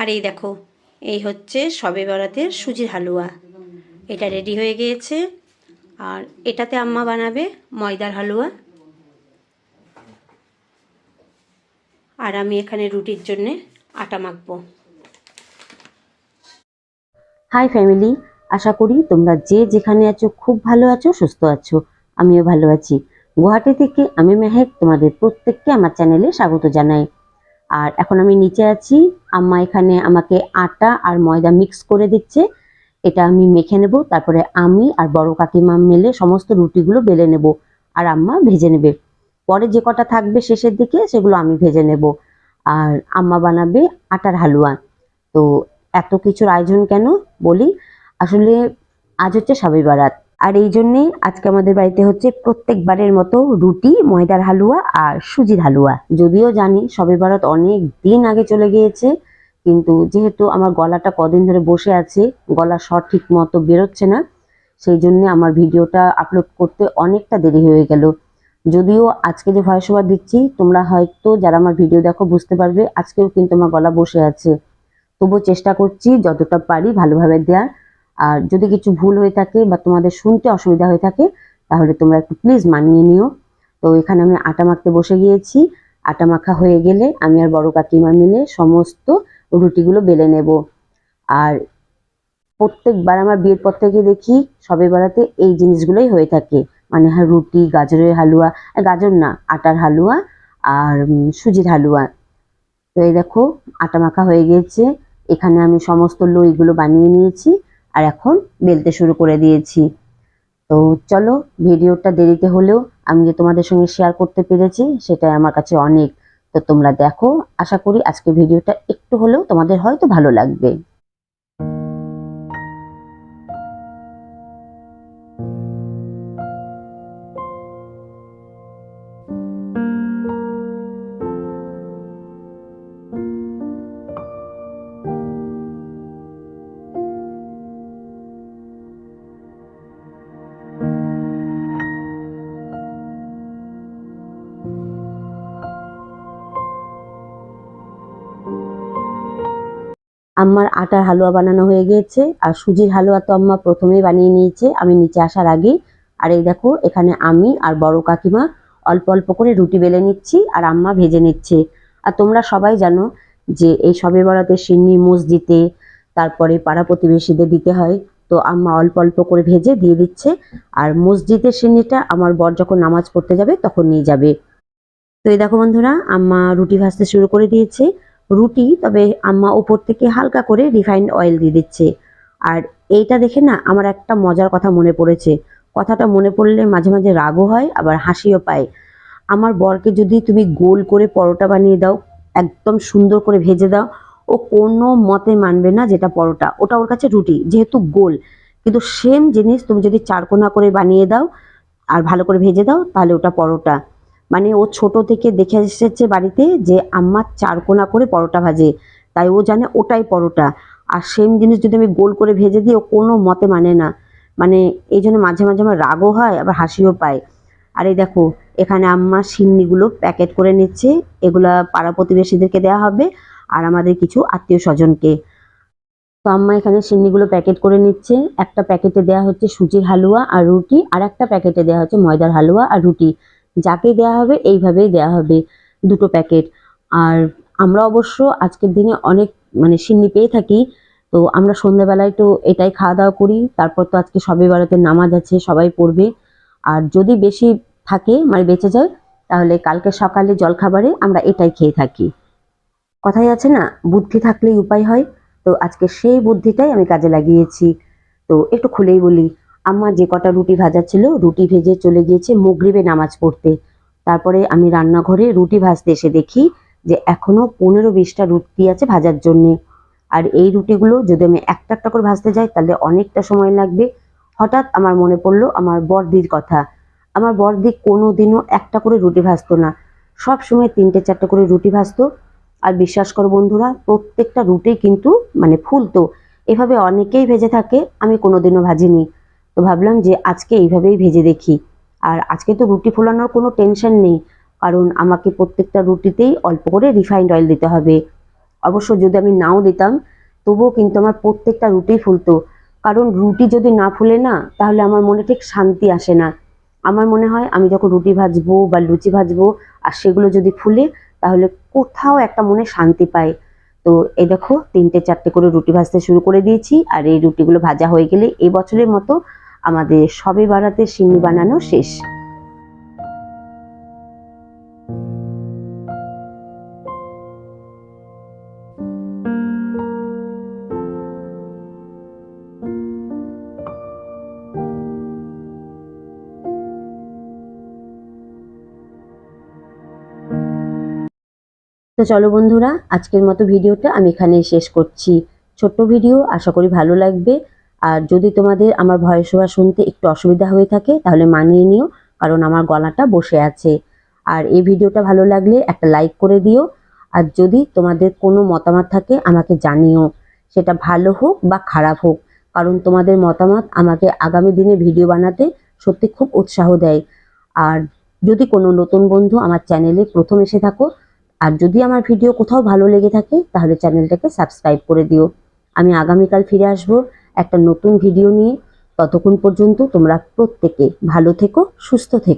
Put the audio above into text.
আর এই দেখো, এই হচ্ছে সবে বরাতের সুজির হালুয়া। এটা রেডি হয়ে গিয়েছে। আর এটাতে আম্মা বানাবে ময়দার হালুয়া। আর আমি এখানে রুটির জন্যে আটা মাখবো। হাই ফ্যামিলি আশা করি তোমরা যে যেখানে আছো খুব ভালো আছো, সুস্থ আছো। আমিও ভালো আছি। গুয়াহাটি থেকে আমি মেহেক, তোমাদের প্রত্যেককে আমার চ্যানেলে স্বাগত জানাই। আর এখন আমি নিচে আছি। আম্মা এখানে আমাকে আটা আর ময়দা মিক্স করে দিচ্ছে। এটা আমি মেখে নেব, তারপরে আমি আর বড় কাকিমা মেলে সমস্ত রুটিগুলো বেলে নেব আর আম্মা ভেজে নেবে। পরে যে কটা থাকবে শেষের দিকে সেগুলো আমি ভেজে নেব। আর আম্মা বানাবে আটার হালুয়া। তো এত কিছুর আয়োজন কেন? বলি, আসলে আজ হচ্ছে সাবি বারাত। আর এই জন্যেই আজকে আমাদের বাড়িতে হচ্ছে প্রত্যেকবারের মতো রুটি, ময়দার হালুয়া আর সুজির হালুয়া। যদিও জানি সবে ভারত অনেক দিন আগে চলে গিয়েছে, কিন্তু যেহেতু আমার গলাটা কদিন ধরে বসে আছে, গলা সঠিক মতো বেরোচ্ছে না, সেই জন্য আমার ভিডিওটা আপলোড করতে অনেকটা দেরি হয়ে গেল। যদিও আজকে যে ভয়েস ওভার দিচ্ছি, তোমরা হয়তো যারা আমার ভিডিও দেখো বুঝতে পারবে, আজকেও কিন্তু আমার গলা বসে আছে। তবুও চেষ্টা করছি যতটা পারি ভালোভাবে দেওয়ার আর যদি কিছু ভুল হয়ে থাকে বা তোমাদের শুনতে অসুবিধা হয়ে থাকে, তাহলে তোমরা একটু প্লিজ মানিয়ে নিও। তো এখানে আমি আটা মাখতে বসে গিয়েছি। আটা মাখা হয়ে গেলে আমি আর বড় কাকিমা মিলে সমস্ত রুটিগুলো বেলে নেব। আর প্রত্যেকবার আমার বিয়ের পর থেকে দেখি সবে বেড়াতে এই জিনিসগুলোই হয়ে থাকে। মানে হ্যাঁ রুটি, গাজরের হালুয়া গাজর না, আটার হালুয়া আর সুজির হালুয়া। তো এই দেখো, আটা মাখা হয়ে গিয়েছে এখানে আমি সমস্ত লইগুলো বানিয়ে নিয়েছি। আর এখন বেলতে শুরু করে দিয়েছি। তো চলো, ভিডিওটা দেরিতে হলেও আমি যে তোমাদের সঙ্গে শেয়ার করতে পেরেছি, সেটাই আমার কাছে অনেক। তো তোমরা দেখো, আশা করি আজকে ভিডিওটা একটু হলেও তোমাদের হয়তো ভালো লাগবে। আম্মার আটার হালুয়া বানানো হয়ে গিয়েছে আর সুজির হালুয়া তো আম্মা প্রথমেই বানিয়ে নিয়েছে, আমি নিচে আসার আগেই। আর এই দেখো, এখানে আমি আর বড় কাকিমা অল্প অল্প করে রুটি বেলে নিচ্ছি আর আম্মা ভেজে নিচ্ছে। আর তোমরা সবাই জানো যে এই সবে বরাতে সিন্নি মসজিদে তারপরে পাড়া প্রতিবেশীদের দিতে হয়, তো আম্মা অল্প অল্প করে ভেজে দিয়ে দিচ্ছে। আর মসজিদের সিন্নিটা আমার বর যখন নামাজ পড়তে যাবে তখন নিয়ে যাবে। তো এই দেখো বন্ধুরা, আম্মা রুটি ভাজতে শুরু করে দিয়েছে। রুটি, তবে আম্মা উপর থেকে হালকা করে রিফাইন্ড অয়েল দিয়ে দিচ্ছে। আর এইটা দেখে না আমার একটা মজার কথা মনে পড়েছে। কথাটা মনে পড়লে মাঝে মাঝে রাগও হয়, আবার হাসিও পায়। আমার বরকে যদি তুমি গোল করে পরোটা বানিয়ে দাও, একদম সুন্দর করে ভেজে দাও, ও কোনো মতে মানবে না যেটা পরোটা। ওটা ওর কাছে রুটি, যেহেতু গোল। কিন্তু সেম জিনিস তুমি যদি চারকোনা করে বানিয়ে দাও, আর ভালো করে ভেজে দাও, তাহলে ওটা পরোটা। মানে ও ছোট থেকে দেখে এসেছে বাড়িতে যে আম্মা চারকোনা করে পরোটা ভাজে। তাই ও জানে ওটাই পরোটা। আর সেম জিনিস যদি আমি গোল করে ভেজে দিই, ও কোনো মতে মানে না। মানে এই জন্য মাঝে মাঝে আমার রাগও হয়, আবার হাসিও পায়। আর এই দেখো, এখানে আম্মা সিন্নিগুলো প্যাকেট করে নিচ্ছে। এগুলা পাড়া প্রতিবেশীদেরকে দেওয়া হবে আর আমাদের কিছু আত্মীয় স্বজনকে। তো আম্মা এখানে সিন্নিগুলো প্যাকেট করে নিচ্ছে। একটা প্যাকেটে দেওয়া হচ্ছে সুজির হালুয়া আর রুটি আর একটা প্যাকেটে দেওয়া হচ্ছে ময়দার হালুয়া আর রুটি। যাকে দেওয়া হবে, এইভাবেই দেওয়া হবে দুটো প্যাকেট। আর আমরা অবশ্য আজকের দিনে অনেক মানে সিন্নি পেয়ে থাকি, তো আমরা সন্ধ্যাবেলায় তো এটাই খাওয়া দাওয়া করি, তারপর তো আজকে সবে বেড়াতে নামাজ আছে, সবাই পড়বে। আর যদি বেশি থাকে মানে বেঁচে যায়, তাহলে কালকে সকালে জলখাবারে আমরা এটাই খেয়ে থাকি। কথাই আছে না, বুদ্ধি থাকলেই উপায় হয়, তো আজকে সেই বুদ্ধিটাই আমি কাজে লাগিয়েছি। তো একটু খুলেই বলি আম্মা যে কটা রুটি ভাজা ছিল, রুটি ভেজে চলে গিয়েছে মগরিবে নামাজ পড়তে। তারপরে আমি রান্নাঘরে রুটি ভাজতে এসে দেখি যে এখনও পনেরো বিশটা রুটি আছে ভাজার জন্যে। আর এই রুটিগুলো যদি আমি একটা একটা করে ভাজতে যাই, তাহলে অনেকটা সময় লাগবে। হঠাৎ আমার মনে পড়ল আমার বরদির কথা। আমার বরদি কোনো দিনও একটা করে রুটি ভাজতো না। সব সময় তিনটে চারটে করে রুটি ভাজতো। আর বিশ্বাস করো বন্ধুরা, প্রত্যেকটা রুটি কিন্তু মানে ফুলতো। এভাবে অনেকেই ভেজে থাকে, আমি কোনোদিনও ভাজিনি। তো ভাবলাম যে আজকে এইভাবেই ভেজে দেখি। আর আজকে তো রুটি ফোলানোর কোনো টেনশন নেই, কারণ আমাকে প্রত্যেকটা রুটিতেই অল্প করে রিফাইন্ড অয়েল দিতে হবে। অবশ্য যদি আমি নাও দিতাম, তবুও কিন্তু আমার প্রত্যেকটা রুটি ফুলতো। কারণ রুটি যদি না ফুলে না, তাহলে আমার মনে ঠিক শান্তি আসে না। আমার মনে হয় আমি যখন রুটি ভাজবো বা লুচি ভাজবো, আর সেগুলো যদি ফুলে, তাহলে কোথাও একটা মনে শান্তি পায়। তো এই দেখো, তিনটে চারটে করে রুটি ভাজতে শুরু করে দিয়েছি, আর এই রুটিগুলো ভাজা হয়ে গেলে এই বছরের মতো আমাদের সবে বাড়াতে সিন্নি বানানো শেষ। তো চলো বন্ধুরা, আজকের মতো ভিডিওটা আমি এখানে শেষ করছি। ছোট্ট ভিডিও, আশা করি ভালো লাগবে। আর যদি তোমাদের আমার ভয়েস ওভার শুনতে একটু অসুবিধা হয়ে থাকে, তাহলে মানিয়ে নিও, কারণ আমার গলাটা বসে আছে। আর এই ভিডিওটা ভালো লাগলে একটা লাইক করে দিও, আর যদি তোমাদের কোনো মতামত থাকে আমাকে জানিও। সেটা ভালো হোক বা খারাপ হোক, কারণ তোমাদের মতামত আমাকে আগামী দিনে ভিডিও বানাতে সত্যি খুব উৎসাহ দেয়। আর যদি কোনো নতুন বন্ধু আমার চ্যানেলে প্রথম এসে থাকো, আর যদি আমার ভিডিও কোথাও ভালো লেগে থাকে, তাহলে চ্যানেলটাকে সাবস্ক্রাইব করে দিও। আমি আগামীকাল ফিরে আসব। একটা নতুন ভিডিও নিয়ে ততক্ষণ পর্যন্ত তোমরা প্রত্যেকে ভালো থেকো সুস্থ থেকো।